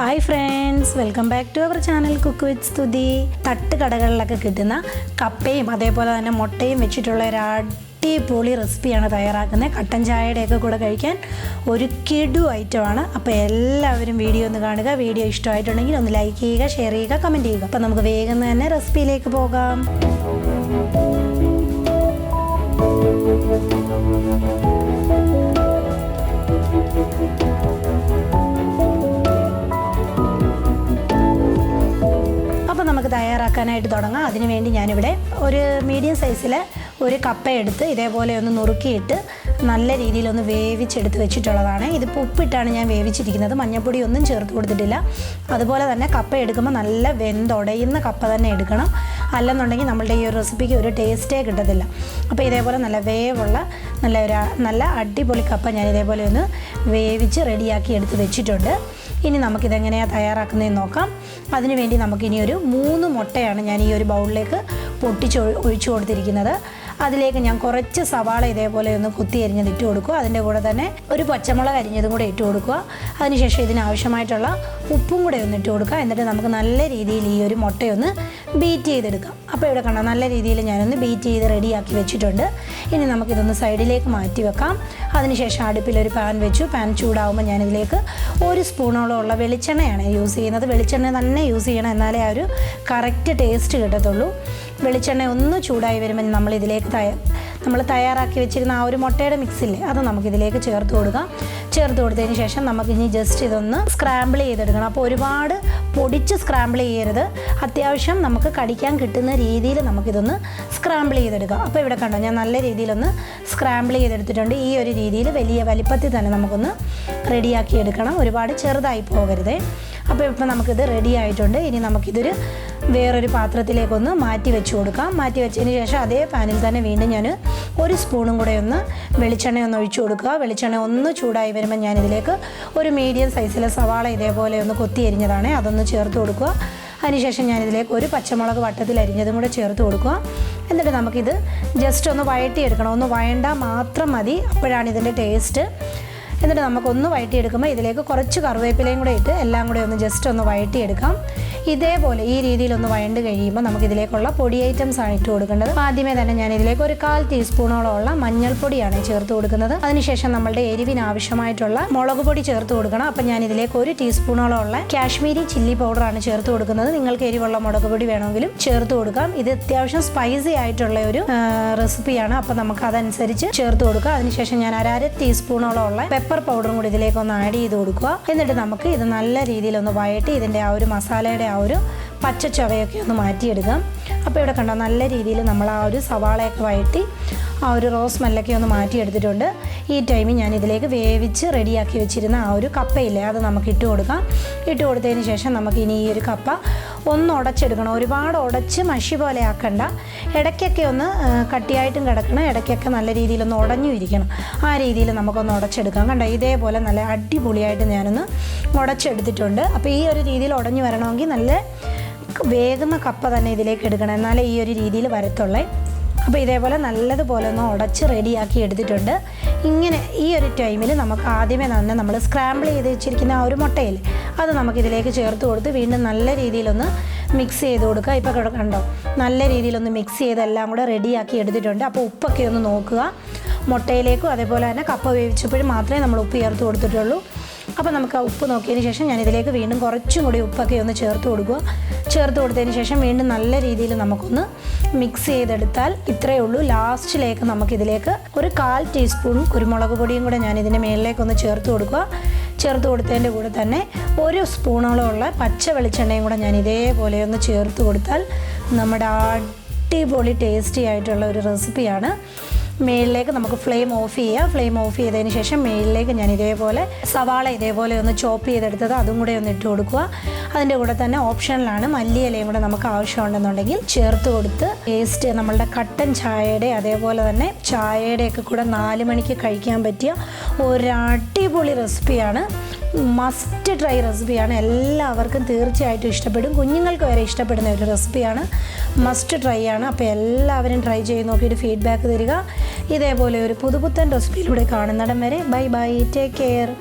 Hi friends welcome back to our channel cook with Stuthi തട്ട് കടകളിലൊക്കെ കിട്ടുന്ന കപ്പയും അതേപോലെ തന്നെ മുട്ടയും വെച്ചിട്ടുള്ള ഒരു അടിപൊളി റെസിപ്പിയാണ് തയ്യാറാക്കുന്നത്. കട്ടൻ ചായയുടെയൊക്കെ കൂടെ കഴിക്കാൻ ഒരു കിടു ഐറ്റമാണ് അപ്പോൾ എല്ലാവരും വീഡിയോ ഒന്ന് കാണുക. വീഡിയോ ഇഷ്ടമായിട്ടുണ്ടെങ്കിൽ ഒന്ന് ലൈക്ക് ചെയ്യുക ഷെയർ ചെയ്യുക കമന്റ് ചെയ്യുക. അപ്പോൾ നമുക്ക് വേഗം തന്നെ റെസിപ്പിയിലേക്ക് പോകാം. തയ്യാറാക്കാനായിട്ട് തുടങ്ങാം. അതിനുവേണ്ടി ഞാനിവിടെ ഒരു മീഡിയം സൈസിൽ ഒരു കപ്പ എടുത്ത് ഇതേപോലെ ഒന്ന് നുറുക്കിയിട്ട് നല്ല രീതിയിലൊന്ന് വേവിച്ചെടുത്ത് വെച്ചിട്ടുള്ളതാണ്. ഇതിപ്പോൾ ഉപ്പിട്ടാണ് ഞാൻ വേവിച്ചിരിക്കുന്നത്. മഞ്ഞൾപ്പൊടി ഒന്നും ചേർത്ത് കൊടുത്തിട്ടില്ല. അതുപോലെ തന്നെ കപ്പ എടുക്കുമ്പോൾ നല്ല വെന്തുടയുന്ന കപ്പ തന്നെ എടുക്കണം. അല്ലെന്നുണ്ടെങ്കിൽ നമ്മളുടെ ഈ ഒരു റെസിപ്പിക്ക് ഒരു ടേസ്റ്റേ കിട്ടത്തില്ല. അപ്പോൾ ഇതേപോലെ നല്ല വേവുള്ള നല്ല ഒരു നല്ല അടിപൊളി കപ്പ ഞാൻ ഇതേപോലെ ഒന്ന് വേവിച്ച് റെഡിയാക്കി എടുത്ത് വെച്ചിട്ടുണ്ട്. ഇനി നമുക്കിതെങ്ങനെയാണ് തയ്യാറാക്കുന്നതെന്ന് നോക്കാം. അതിനുവേണ്ടി നമുക്കിനി ഒരു മൂന്ന് മുട്ടയാണ് ഞാൻ ഈ ഒരു ബൗളിലേക്ക് പൊട്ടിച്ച് ഒഴിച്ചു കൊടുത്തിരിക്കുന്നത്. അതിലേക്ക് ഞാൻ കുറച്ച് സവാള ഇതേപോലെ ഒന്ന് കുത്തി അരിഞ്ഞത് ഇട്ട് കൊടുക്കുക. അതിന്റെ കൂടെ തന്നെ ഒരു പച്ചമുളക് അരിഞ്ഞതും കൂടെ ഇട്ട് കൊടുക്കുക. അതിനുശേഷം ഇതിനാവശ്യമായിട്ടുള്ള ഉപ്പും കൂടെ ഒന്ന് ഇട്ട് കൊടുക്കുക. എന്നിട്ട് നമുക്ക് നല്ല രീതിയിൽ ഈ ഒരു മുട്ടയൊന്ന് ബീറ്റ് ചെയ്തെടുക്കാം. അപ്പോൾ ഇവിടെ കണ്ടോ നല്ല രീതിയിൽ ഞാനൊന്ന് ബീറ്റ് ചെയ്ത് റെഡിയാക്കി വെച്ചിട്ടുണ്ട്. ഇനി നമുക്കിതൊന്ന് സൈഡിലേക്ക് മാറ്റി വെക്കാം. അതിനുശേഷം അടുപ്പിലൊരു പാൻ വെച്ചു. പാൻ ചൂടാവുമ്പോൾ ഞാനിതിലേക്ക് ഒരു സ്പൂണോളം ഉള്ള വെളിച്ചെണ്ണയാണ് യൂസ് ചെയ്യുന്നത്. വെളിച്ചെണ്ണ തന്നെ യൂസ് ചെയ്യണം. എന്നാലേ ആ ഒരു കറക്റ്റ് ടേസ്റ്റ് കിട്ടത്തുള്ളൂ. വെളിച്ചെണ്ണ ഒന്ന് ചൂടായി വരുമ്പോൾ നമ്മൾ ഇതിലേക്ക് തയ്യാ നമ്മൾ തയ്യാറാക്കി വെച്ചിരുന്ന ആ ഒരു മുട്ടയുടെ മിക്സില്ലേ അത് നമുക്കിതിലേക്ക് ചേർത്ത് കൊടുക്കാം. ചേർത്ത് കൊടുത്തതിന് ശേഷം നമുക്ക് ഇനി ജസ്റ്റ് ഇതൊന്ന് സ്ക്രാമ്പിൾ ചെയ്തെടുക്കണം. അപ്പോൾ ഒരുപാട് പൊടിച്ച് സ്ക്രാമ്പിൾ ചെയ്യരുത്. അത്യാവശ്യം നമുക്ക് കടിക്കാൻ കിട്ടുന്ന രീതിയിൽ നമുക്കിതൊന്ന് സ്ക്രാമ്പിൾ ചെയ്തെടുക്കാം. അപ്പോൾ ഇവിടെ കണ്ടോ ഞാൻ നല്ല രീതിയിലൊന്ന് സ്ക്രാമ്പിൾ ചെയ്തെടുത്തിട്ടുണ്ട്. ഈ ഒരു രീതിയിൽ വലിയ വലിപ്പത്തിൽ തന്നെ നമുക്കൊന്ന് റെഡിയാക്കി എടുക്കണം. ഒരുപാട് ചെറുതായി പോകരുതേ. അപ്പോൾ ഇപ്പം നമുക്കിത് റെഡി ആയിട്ടുണ്ട്. ഇനി നമുക്കിതൊരു വേറൊരു പാത്രത്തിലേക്കൊന്ന് മാറ്റി വെച്ച് കൊടുക്കാം. മാറ്റി വെച്ചതിന് ശേഷം അതേ പാനിൽ തന്നെ വീണ്ടും ഞാൻ ഒരു സ്പൂണും കൂടെ ഒന്ന് വെളിച്ചെണ്ണ ഒന്ന് ഒഴിച്ചു കൊടുക്കുക. വെളിച്ചെണ്ണ ഒന്ന് ചൂടായി വരുമ്പോൾ ഞാനിതിലേക്ക് ഒരു മീഡിയം സൈസിലെ സവാള ഇതേപോലെ ഒന്ന് കൊത്തി അരിഞ്ഞതാണ്. അതൊന്ന് ചേർത്ത് കൊടുക്കുക. അതിനുശേഷം ഞാനിതിലേക്ക് ഒരു പച്ചമുളക് വട്ടത്തിൽ അരിഞ്ഞതും കൂടെ ചേർത്ത് കൊടുക്കുക. എന്നിട്ട് നമുക്കിത് ജസ്റ്റ് ഒന്ന് വഴട്ടിയെടുക്കണം ഒന്ന് വഴണ്ട മാത്രം മതി. അപ്പോഴാണ് ഇതിന്റെ ടേസ്റ്റ് എന്നിട്ട് നമുക്കൊന്ന് വഴറ്റിയെടുക്കുമ്പോൾ ഇതിലേക്ക് കുറച്ച് കറിവേപ്പിലയും കൂടെ ഇട്ട് എല്ലാം കൂടെ ഒന്ന് ജസ്റ്റ് ഒന്ന് വഴറ്റിയെടുക്കാം. ഇതേപോലെ ഈ രീതിയിൽ ഒന്ന് വഴണ്ട് കഴിയുമ്പോൾ നമുക്ക് ഇതിലേക്കുള്ള പൊടി ഐറ്റംസ് ആണ് ഇട്ട് കൊടുക്കേണ്ടത്. ആദ്യമേ തന്നെ ഞാൻ ഇതിലേക്ക് ഒരു കാൽ ടീസ്പൂണോളം ഉള്ള മഞ്ഞൾപ്പൊടിയാണ് ചേർത്ത് കൊടുക്കുന്നത്. അതിനുശേഷം നമ്മളുടെ എരിവിന് ആവശ്യമായിട്ടുള്ള മുളക് പൊടി ചേർത്ത് കൊടുക്കണം. അപ്പം ഞാൻ ഇതിലേക്ക് ഒരു ടീസ്പൂണോളം ഉള്ള കാശ്മീരി ചില്ലി പൗഡറാണ് ചേർത്ത് കൊടുക്കുന്നത്. നിങ്ങൾക്ക് എരിവുള്ള മുളക് പൊടി വേണമെങ്കിലും ചേർത്ത് കൊടുക്കാം. ഇത് അത്യാവശ്യം സ്പൈസി ആയിട്ടുള്ള ഒരു റെസിപ്പിയാണ് അപ്പം നമുക്ക് അതനുസരിച്ച് ചേർത്ത് കൊടുക്കുക അതിനുശേഷം ഞാൻ അര അര ടീസ്പൂണോളം ഉള്ള പെപ്പർ പൗഡറും കൂടി ഇതിലേക്ക് ഒന്ന് ആഡ് ചെയ്ത് കൊടുക്കുക. എന്നിട്ട് നമുക്ക് ഇത് നല്ല രീതിയിൽ ഒന്ന് വഴറ്റി ഇതിന്റെ ആ ഒരു മസാലയുടെ ആ ഒരു പച്ച ചവയൊക്കെ ഒന്ന് മാറ്റിയെടുക്കാം. അപ്പോൾ ഇവിടെ കണ്ടോ നല്ല രീതിയിൽ നമ്മൾ ആ ഒരു സവാളയൊക്കെ വഴറ്റി ആ ഒരു റോസ് സ്മെല്ലൊക്കെ ഒന്ന് മാറ്റിയെടുത്തിട്ടുണ്ട്. ഈ ടൈമിൽ ഞാൻ ഇതിലേക്ക് വേവിച്ച് റെഡിയാക്കി വെച്ചിരുന്ന ആ ഒരു കപ്പയില്ലേ അത് നമുക്ക് ഇട്ട് കൊടുക്കാം. ഇട്ട് കൊടുത്തതിന് ശേഷം നമുക്ക് ഇനി ഈ ഒരു കപ്പ ഒന്ന് ഉടച്ചെടുക്കണം. ഒരുപാട് ഉടച്ച് മഷി പോലെ ആക്കണ്ട. ഇടയ്ക്കൊക്കെ ഒന്ന് കട്ടിയായിട്ടും കിടക്കണം. ഇടയ്ക്കൊക്കെ നല്ല രീതിയിലൊന്ന് ഉടഞ്ഞു ഇരിക്കണം. ആ രീതിയിൽ നമുക്കൊന്ന് ഉടച്ചെടുക്കാം. കണ്ടോ? ഇതേപോലെ നല്ല അടിപൊളിയായിട്ട് ഞാനൊന്ന് ഉടച്ചെടുത്തിട്ടുണ്ട്. അപ്പോൾ ഈ ഒരു രീതിയിൽ ഉടഞ്ഞു വരണമെങ്കിൽ നല്ല വേകുന്ന കപ്പ തന്നെ ഇതിലേക്ക് എടുക്കണം. എന്നാലേ ഈ ഒരു രീതിയിൽ വരത്തുള്ളേ. അപ്പോൾ ഇതേപോലെ നല്ലതുപോലെ ഒന്ന് ഉടച്ച് റെഡിയാക്കി എടുത്തിട്ടുണ്ട്. ഇങ്ങനെ ഈ ഒരു ടൈമിൽ നമുക്ക് ആദ്യമേ തന്നെ നമ്മൾ സ്ക്രാമ്പിൾ ചെയ്ത് വെച്ചിരിക്കുന്ന ആ ഒരു മുട്ടയിൽ അത് നമുക്കിതിലേക്ക് ചേർത്ത് കൊടുത്ത് വീണ്ടും നല്ല രീതിയിലൊന്ന് മിക്സ് ചെയ്ത് കൊടുക്കുക. ഇപ്പോൾ കണ്ടോ നല്ല രീതിയിലൊന്ന് മിക്സ് ചെയ്ത് എല്ലാം കൂടെ റെഡിയാക്കി എടുത്തിട്ടുണ്ട്. അപ്പോൾ ഉപ്പൊക്കെ ഒന്ന് നോക്കുക. മുട്ടയിലേക്കും അതേപോലെ തന്നെ കപ്പ വേവിച്ചപ്പോഴും മാത്രമേ നമ്മൾ ഉപ്പ് ചേർത്ത് കൊടുത്തിട്ടുള്ളൂ. അപ്പോൾ നമുക്ക് ആ ഉപ്പ് നോക്കിയതിന് ശേഷം ഞാൻ ഇതിലേക്ക് വീണ്ടും കുറച്ചും കൂടി ഉപ്പൊക്കെ ഒന്ന് ചേർത്ത് കൊടുക്കുക. ചേർത്ത് കൊടുത്തതിന് ശേഷം വീണ്ടും നല്ല രീതിയിൽ നമുക്കൊന്ന് മിക്സ് ചെയ്തെടുത്താൽ ഇത്രയേ ഉള്ളൂ. ലാസ്റ്റിലേക്ക് നമുക്കിതിലേക്ക് ഒരു കാൽ ടീസ്പൂൺ കുരുമുളക് പൊടിയും കൂടെ ഞാൻ ഇതിന്റെ മേളിലേക്കൊന്ന് ചേർത്ത് കൊടുക്കുക. ചേർത്ത് കൊടുത്തതിന്റെ കൂടെ തന്നെ ഒരു സ്പൂണോളമുള്ള പച്ച വെളിച്ചെണ്ണയും കൂടെ ഞാൻ ഇതേപോലെ ഒന്ന് ചേർത്ത് കൊടുത്താൽ നമ്മുടെ അടിപൊളി ടേസ്റ്റി ആയിട്ടുള്ള ഒരു റെസിപ്പിയാണ് മേളിലേക്ക് നമുക്ക് ഫ്ലെയിം ഓഫ് ചെയ്യുക ഫ്ലെയിം ഓഫ് ചെയ്തതിന് ശേഷം മേളിലേക്ക് ഞാൻ ഇതേപോലെ സവാള ഇതേപോലെ ഒന്ന് ചോപ്പ് ചെയ്തെടുത്തത് അതും കൂടെ ഒന്ന് ഇട്ട് കൊടുക്കുക. അതിന്റെ കൂടെ തന്നെ ഓപ്ഷനിലാണ് മല്ലിയിലയും കൂടെ നമുക്ക് ആവശ്യമുണ്ടെന്നുണ്ടെങ്കിൽ ചേർത്ത് കൊടുത്ത് ടേസ്റ്റ് നമ്മളുടെ കട്ടൻ ചായയുടെ അതേപോലെ തന്നെ ചായയുടെയൊക്കെ കൂടെ നാല് മണിക്ക് കഴിക്കാൻ പറ്റിയ ഒരടിപൊളി റെസിപ്പിയാണ്. മസ്റ്റ് ട്രൈ റെസിപ്പിയാണ് എല്ലാവർക്കും തീർച്ചയായിട്ടും ഇഷ്ടപ്പെടും. കുഞ്ഞുങ്ങൾക്ക് വരെ ഇഷ്ടപ്പെടുന്ന ഒരു റെസിപ്പിയാണ് മസ്റ്റ് ട്രൈ ആണ്. അപ്പോൾ എല്ലാവരും ട്രൈ ചെയ്ത് നോക്കിയിട്ട് ഫീഡ്ബാക്ക് തരിക. ഇതേപോലെ ഒരു പുതുപുത്തൻ റെസിപ്പിയിലൂടെ കാണുന്നിടം വരെ. Bye bye. Take care